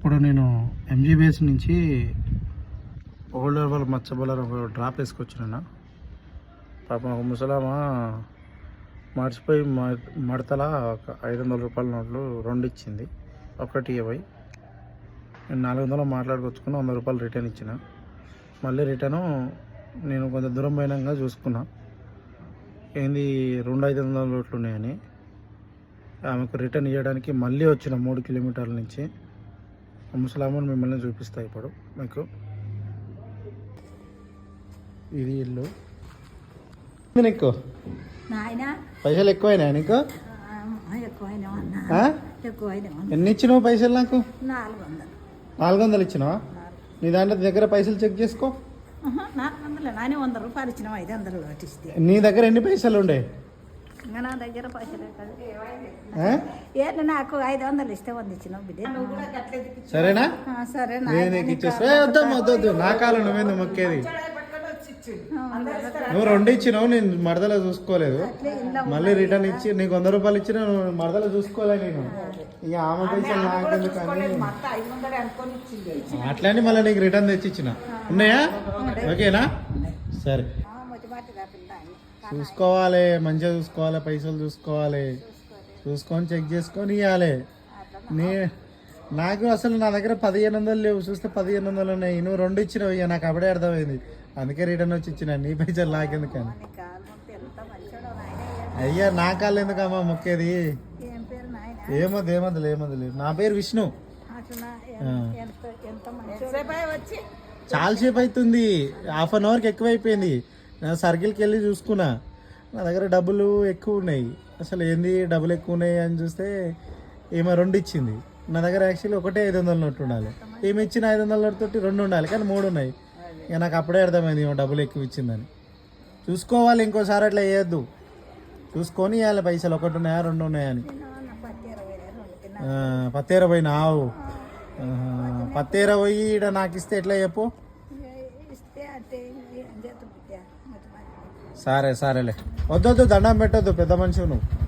ఇప్పుడు నేను ఎంజీబీఎస్ నుంచి ఓల్డ్ లెవెల్ మచ్చబొలర్ ఒక డ్రాప్ వేసుకొచ్చిన పాపం ఒక ముసలామా మర్చిపోయి మ- మడతల ఒక ఐదు వందల రూపాయల నోట్లు రెండు ఇచ్చింది. ఒకటి ఇరవై. నేను నాలుగు వందలు మాట్లాడుకొచ్చుకుని వంద రూపాయలు రిటర్న్ ఇచ్చిన. మళ్ళీ రిటర్ను నేను కొంత దూరం పోయినాక చూసుకున్నా. ఏంది రెండు ఐదు వందల నోట్లు ఉన్నాయని. ఆమెకు రిటర్న్ ఇవ్వడానికి మళ్ళీ వచ్చిన మూడు కిలోమీటర్ల నుంచి ముసలామని మిమ్మల్ని చూపిస్తా ఇప్పుడు మీకు. ఇది ఇల్లు. నీకు? నాయన? పైసలు ఎక్కువైనా నీకు? ఎన్ని ఇచ్చినావు పైసలు నాకు? నాలుగు వందలు ఇచ్చినావా? నీ దాంట్లో దగ్గర పైసలు చెక్ చేసుకో. ఆహా, నాలుగు వందలు నానే వంద రూపాయలు ఇచ్చినావు? ఐదు వందలు కట్టిస్తే నీ దగ్గర ఎన్ని పైసలు ఉండే? నా దగ్గర పైసలు? ఏళ్ళు నాకు ఐదు వందలు ఇస్తే వంద ఇచ్చినావు బిడ్డ. సరేనా? ఆ, సరే నేను నీకు ఇచ్చేస్తా. వద్దమ్మా వద్దు వద్దు నా కాలం నువ్వేందు మొక్కేది. నువ్వు రెండు ఇచ్చినావు నేను మడతలో చూసుకోలేదు. మళ్ళీ రిటర్న్ ఇచ్చి నీకు వంద రూపాయలు ఇచ్చిన నువ్వు మడతలో చూసుకోలే నేను. ఇక ఆమె పైసలు నాకెందుకు అని. అట్లని మళ్ళీ నీకు రిటర్న్ తెచ్చి ఇచ్చిన ఉన్నాయా. ఓకేనా? సరే. చూసుకోవాలి మంచిగా చూసుకోవాలి పైసలు చూసుకోవాలి. చూసుకొని చెక్ చేసుకొని ఇవ్వాలి నీ నాకు అసలు నా దగ్గర పదిహేను వందలు లేవు. చూస్తే పదిహేను వందలు ఉన్నాయి. నువ్వు రెండు ఇచ్చినావు ఇక నాకు అప్పుడే అర్థమైంది. అందుకే రిటర్న్ వచ్చి ఇచ్చిన నీ పైసలు నాకెందుకని. అయ్యా. నా కాళ్ళు ఎందుకమ్మా మొక్కేది? ఏం పేరు నాయన? ఏమొద్దు ఏమొద్దు ఏమొద్దు నా పేరు విష్ణు. చాలాసేపు అవుతుంది. హాఫ్ అన్ అవర్కి ఎక్కువైపోయింది. నేను సర్కిల్కి వెళ్ళి చూసుకున్నా. నా దగ్గర డబ్బులు ఎక్కువ ఉన్నాయి. అసలు ఏంది డబ్బులు ఎక్కువ ఉన్నాయి అని చూస్తే ఏమో రెండు ఇచ్చింది. నా దగ్గర యాక్చువల్లీ ఒకటే ఐదు వందల నోట్ ఉండాలి. ఏమి ఇచ్చిన ఐదు వందల నోట్ తోటి రెండు ఉండాలి. కానీ మూడు ఉన్నాయి. ఇక నాకు అప్పుడే అర్థమైంది ఏమో డబ్బులు ఎక్కువ ఇచ్చిందని. చూసుకోవాలి ఇంకోసారి అట్లా వేయద్దు చూసుకొని ఇవ్వాలి పైసలు. ఒకటి ఉన్నాయా రెండు ఉన్నాయా అని. పత్తి ఇరవై పత్తేర నావు. పత్తేర పోయి ఈడ నాకు ఇస్తే ఎట్లా చెప్పు ఇస్తే అంటే ఏం చేత బిడ్డ సరే సరేలే. వద్దొద్దు దండం పెట్టొద్దు పెద్ద మనిషి నువ్వు.